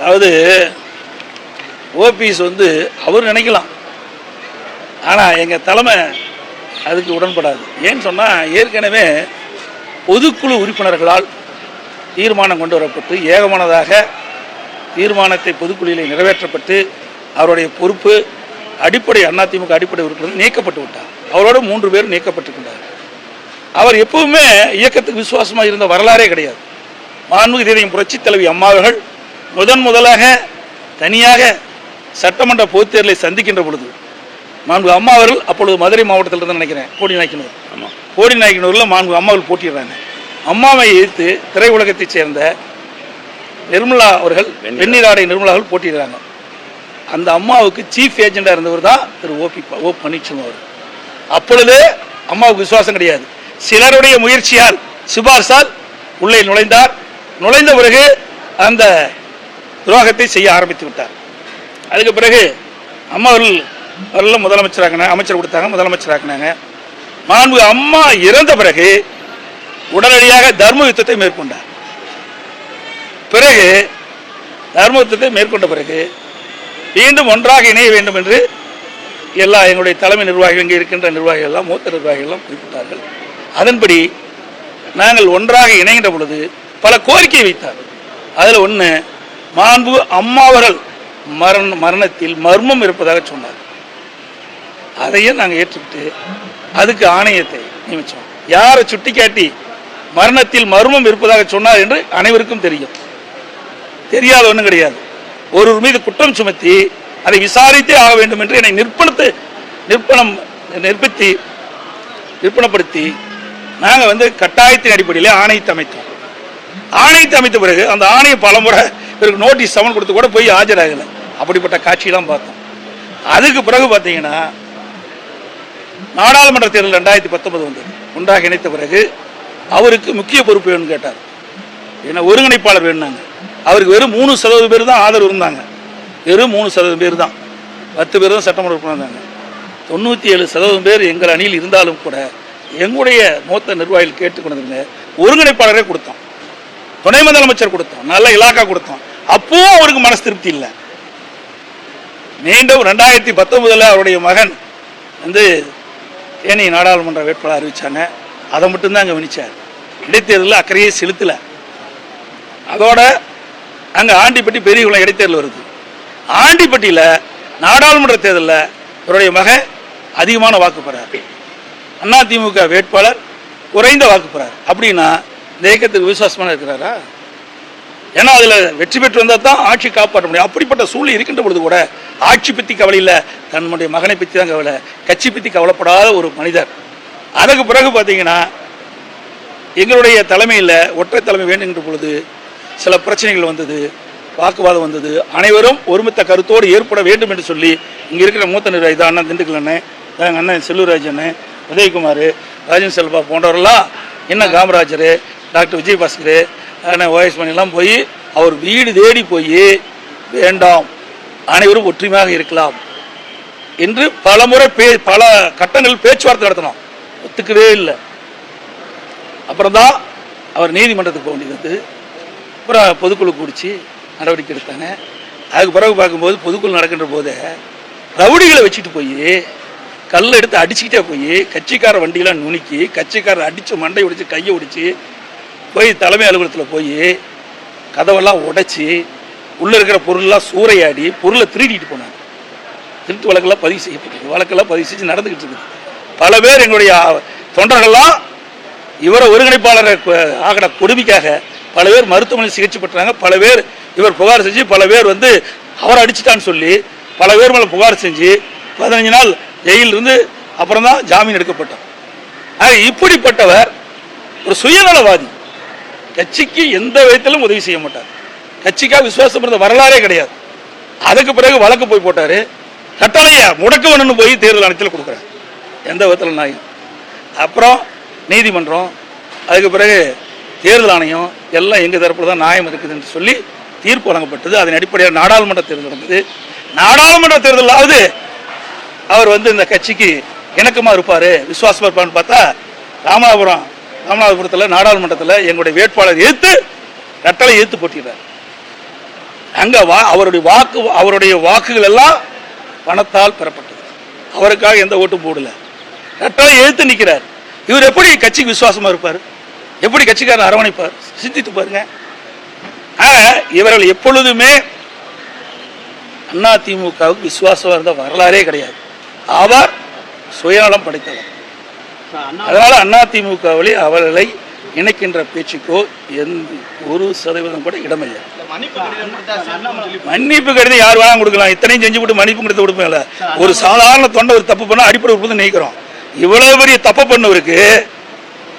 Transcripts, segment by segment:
அதாவது ஓபிஎஸ் வந்து அவர் நினைக்கலாம். ஆனால் எங்கள் தலைமை அதுக்கு உடன்படாது. ஏன்னு சொன்னால் ஏற்கனவே பொதுக்குழு உறுப்பினர்களால் தீர்மானம் கொண்டு வரப்பட்டு ஏகமானதாக தீர்மானத்தை பொதுக்குழுவில் நிறைவேற்றப்பட்டு அவருடைய பொறுப்பு அடிப்படை அதிமுக அடிப்படை உறுப்பினர் நீக்கப்பட்டு விட்டார். அவரோட மூன்று பேர் நீக்கப்பட்டிருக்கின்றார் அவர் எப்பவுமே இயக்கத்துக்கு விசுவாசமாக இருந்த வரலாறே கிடையாது. மாண்புமிகு தேதியின் புரட்சித் தலைவி அம்மாவர்கள் முதன் முதலாக தனியாக சட்டமன்ற பொதுத் தேர்தலை சந்திக்கின்ற பொழுது மாண்பு அம்மா அவர்கள் அப்பொழுது மதுரை மாவட்டத்தில் இருந்து நினைக்கிறேன் கோடி நாய்க்கினூர். ஆமாம் கோடி நாய்க்கினூரில் மாண்பு அம்மா அவர்கள் போட்டிடுறாங்க அம்மாவை எதிர்த்து திரையுலகத்தைச் சேர்ந்த நிர்மலா அவர்கள் வெந்நீராடை நிர்மலா அவர்கள் போட்டிடுறாங்க அந்த அம்மாவுக்கு சீஃப் ஏஜெண்டாக இருந்தவர் தான் திரு ஓபி ஓ பன்னீர்செல்வம் அவர் அப்பொழுதே அம்மாவுக்கு விசுவாசம் கிடையாது. சிலருடைய முயற்சியால் சிபார்சால் உள்ளே நுழைந்தார். நுழைந்த பிறகு அந்த துரோகத்தை செய்ய ஆரம்பித்து விட்டார். அதுக்கு பிறகு அம்மா அவர்கள் அவர்கள் அமைச்சர் கொடுத்தாங்க முதலமைச்சராக்கினாங்க. மாண்பு அம்மா இறந்த பிறகு உடனடியாக தர்ம யுத்தத்தை மேற்கொண்டார். பிறகு தர்ம யுத்தத்தை மேற்கொண்ட பிறகு மீண்டும் ஒன்றாக இணைய வேண்டும் என்று எல்லா எங்களுடைய தலைமை நிர்வாகிகள் இங்கே இருக்கின்ற நிர்வாகிகள் எல்லாம் மூத்த நிர்வாகிகள் எல்லாம் குறிப்பிட்டார்கள். அதன்படி நாங்கள் ஒன்றாக இணைகின்ற பொழுது பல கோரிக்கை வைத்தார்கள். அதில் ஒன்று மாண்பு அம்மாவர்கள் மரண மரணத்தில் மர்மம் இருப்பதாக சொன்னார். அதையும் நாங்கள் ஏற்றுக்கிட்டு அதுக்கு ஆணையத்தை நியமித்தோம் யாரை சுட்டிக்காட்டி மரணத்தில் மர்மம் இருப்பதாக சொன்னார் என்று அனைவருக்கும் தெரியும். தெரியாத ஒன்றும் கிடையாது. ஒருவர் மீது குற்றம் சுமத்தி அதை விசாரித்தே ஆக வேண்டும் என்று என்னை நிற்பணத்து நிற்பணம் நிற்பித்தி நிற்பணப்படுத்தி நாங்கள் வந்து கட்டாயத்தின் அடிப்படையில் ஆணையத்தை அமைத்தோம். ஆணையத்தை அமைத்த பிறகு அந்த ஆணையை பலமுறை இவருக்கு நோட்டீஸ் சமன் கொடுத்து கூட போய் ஆஜராகலை. அப்படிப்பட்ட காட்சியெல்லாம் பார்த்தோம். அதுக்கு பிறகு பார்த்தீங்கன்னா நாடாளுமன்ற தேர்தல் ரெண்டாயிரத்தி பத்தொன்பது வந்தது. ஒன்றாக இணைத்த பிறகு அவருக்கு முக்கிய பொறுப்பு வேணும்னு கேட்டார். ஏன்னா ஒருங்கிணைப்பாளர் வேணுனாங்க அவருக்கு வெறும் மூணு சதவீதம் பேர் தான் ஆதரவு இருந்தாங்க. வெறும் மூணு சதவீதம் பேர் தான். பத்து பேர் தான் சட்டமன்ற உறுப்பினர் இருந்தாங்க. தொண்ணூற்றி ஏழு சதவீதம் பேர் எங்கள் அணியில் இருந்தாலும் கூட எங்களுடைய மூத்த நிர்வாகிகள் கேட்டுக்கொண்டிருந்த ஒருங்கிணைப்பாளரே கொடுத்தோம் துணை முதலமைச்சர் கொடுத்தோம். நல்ல இலாக்கா கொடுத்தோம். அப்பவும் அவருக்கு மனசு திருப்தி இல்லை. மீண்டும் ரெண்டாயிரத்தி பத்தொன்பதுல அவருடைய மகன் வந்து தேனி நாடாளுமன்ற வேட்பாளர் அறிவிச்சாங்க. அதை மட்டும்தான் கவனிச்சார் இடைத்தேர்தலில் அக்கறையே செலுத்தலை. அதோட அங்கே ஆண்டிப்பட்டி பெரியகுளம் இடைத்தேர்தல் வருது. ஆண்டிப்பட்டியில் நாடாளுமன்ற தேர்தலில் இவருடைய மகன் அதிகமான வாக்கு பெறார். அதிமுக வேட்பாளர் குறைந்த வாக்கு பெறார். அப்படின்னா இந்த இயக்கத்துக்கு விசுவாசமான இருக்கிறாரா? ஏன்னா அதில் வெற்றி பெற்று வந்தால் தான் ஆட்சி காப்பாற்ற முடியும். அப்படிப்பட்ட சூழ்நிலை இருக்கின்ற பொழுது கூட ஆட்சி பற்றி கவலை இல்லை. தன்னுடைய மகனை பற்றி தான் கவலை. கட்சி பற்றி கவலைப்படாத ஒரு மனிதர். அதற்கு பிறகு பார்த்தீங்கன்னா எங்களுடைய தலைமையில் ஒற்றை தலைமை வேண்டுகின்ற பொழுது சில பிரச்சனைகள் வந்தது வாக்குவாதம் வந்தது. அனைவரும் ஒருமித்த கருத்தோடு ஏற்பட வேண்டும் என்று சொல்லி இங்கே இருக்கிற மூத்த நிர்வாகி தான் அண்ணன் திண்டுக்கல் அண்ணன் எங்கள் அண்ணன் செல்லூர் அண்ணன் உதயகுமார் ராஜன் செல்வா போன்றவரெல்லாம் என்ன காமராஜர் டாக்டர் விஜயபாஸ்கர் அண்ணன் ஓஎஸ் மணிலாம் போய் அவர் வீடு தேடி போய் வேண்டாம் அனைவரும் ஒற்றுமையாக இருக்கலாம் என்று பலமுறை பே பல கட்டங்கள் பேச்சுவார்த்தை நடத்தினோம். ஒத்துக்கவே இல்லை. அப்புறம் தான் அவர் நீதிமன்றத்துக்கு போக வேண்டியது. அப்புறம் பொதுக்குழு குடிச்சு நடவடிக்கை எடுத்தாங்க. அதுக்கு பிறகு பார்க்கும்போது பொதுக்குழு நடக்கின்ற போது ரவுடிகளை வச்சுட்டு போய் கல்லை எடுத்து அடிச்சுக்கிட்டே போய் கட்சிக்கார வண்டியெல்லாம் நுணுக்கி கட்சிக்காரர் அடித்து மண்டை ஒடிச்சு கையை ஒடிச்சு போய் தலைமை அலுவலகத்தில் போய் கதவெல்லாம் உடைச்சி உள்ளே இருக்கிற பொருள்லாம் சூறையாடி பொருளை திருடிட்டு போனாங்க. திருட்டு வழக்கெல்லாம் பதிவு செய்யப்பட்டிருக்கு வழக்கெல்லாம் பதிவு செஞ்சு நடந்துக்கிட்டு இருக்குது. பல பேர் எங்களுடைய தொண்டர்கள்லாம் இவரை ஒருங்கிணைப்பாளரை ஆகிற கொடுமைக்காக பல பேர் மருத்துவமனை சிகிச்சை பெற்றாங்க. பல பேர் இவர் புகார் செஞ்சு பல பேர் வந்து அவரை அடிச்சிட்டான்னு சொல்லி பல பேர் மேலே புகார் செஞ்சு பதினஞ்சு நாள் ஜெயிலில் இருந்து அப்புறம் தான் ஜாமீன் எடுக்கப்பட்டோம் ஆக இப்படிப்பட்டவர் ஒரு சுயநலவாதி. கட்சிக்கு எந்த விதத்திலும் உதவி செய்ய மாட்டார். கட்சிக்காக விசுவாசம் இருந்த வரலாறே கிடையாது. அதுக்கு பிறகு வழக்கு போய் போட்டாரு. கட்டளைய முடக்க வேணும்னு போய் தேர்தல் ஆணையத்தில் கொடுக்குறாரு. எந்த விதத்தில் நாயும் அப்புறம் நீதிமன்றம் அதுக்கு பிறகு தேர்தல் ஆணையம் எல்லாம் எங்கள் தரப்பில் தான் நியாயம் இருக்குதுன்னு சொல்லி தீர்ப்பு வழங்கப்பட்டது. அதன் அடிப்படையில் நாடாளுமன்ற தேர்தல் நடந்தது. நாடாளுமன்ற தேர்தலாவது அவர் வந்து இந்த கட்சிக்கு இணக்கமாக இருப்பார் விசுவாசமாக இருப்பார்னு பார்த்தா ராமநாதபுரம் ராமநாதபுரத்தில் நாடாளுமன்றத்தில் எங்களுடைய வேட்பாளர் எதிர்த்து கட்டளை எதிர்த்து போட்டிடுறார் அங்கே வா அவருடைய வாக்கு அவருடைய வாக்குகள் எல்லாம் பணத்தால் பெறப்பட்டது. அவருக்காக எந்த ஓட்டும் போடல. ரெட்டால எழுத்து நிற்கிறார் இவர் எப்படி கட்சிக்கு விசுவாசமா இருப்பார்? எப்படி கட்சிக்காரன் அரவணைப்பார்? சிந்தித்து பாருங்க. இவர்கள் எப்பொழுதுமே அதிமுகவுக்கு விசுவாசம் இருந்த வரலாறே கிடையாது. அவர் சுயநலம் படைத்தவர். அதனால அதிமுகவிலே அவர்களை இணைக்கின்ற பேச்சுக்கோ எந்த ஒரு சதவீதம் கூட இடமில்லை. மன்னிப்பு கடிதம் யார் வேணாலும் கொடுக்கலாம். இத்தனையும் செஞ்சு விட்டு மன்னிப்பு கடிதம் கொடுப்பேன்ல. ஒரு சாதாரண தொண்டை ஒரு தப்பு பண்ணா அடிப்படை உறுப்பு நீக்கிறோம். இவ்வளவு பெரிய தப்பு பண்ணவருக்கு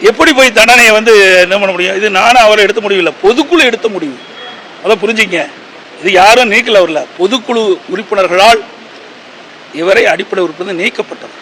எப்படி போய் தண்டனையை வந்து என்ன பண்ண முடியும்? இது நானும் அவரை எடுத்த முடியல பொதுக்குழு எடுத்த முடிவு. அதான் புரிஞ்சுங்க. இது யாரும் நீக்கல அவர்ல. பொதுக்குழு உறுப்பினர்களால் இவரை அடிப்படை உறுப்பு நீக்கப்பட்டது.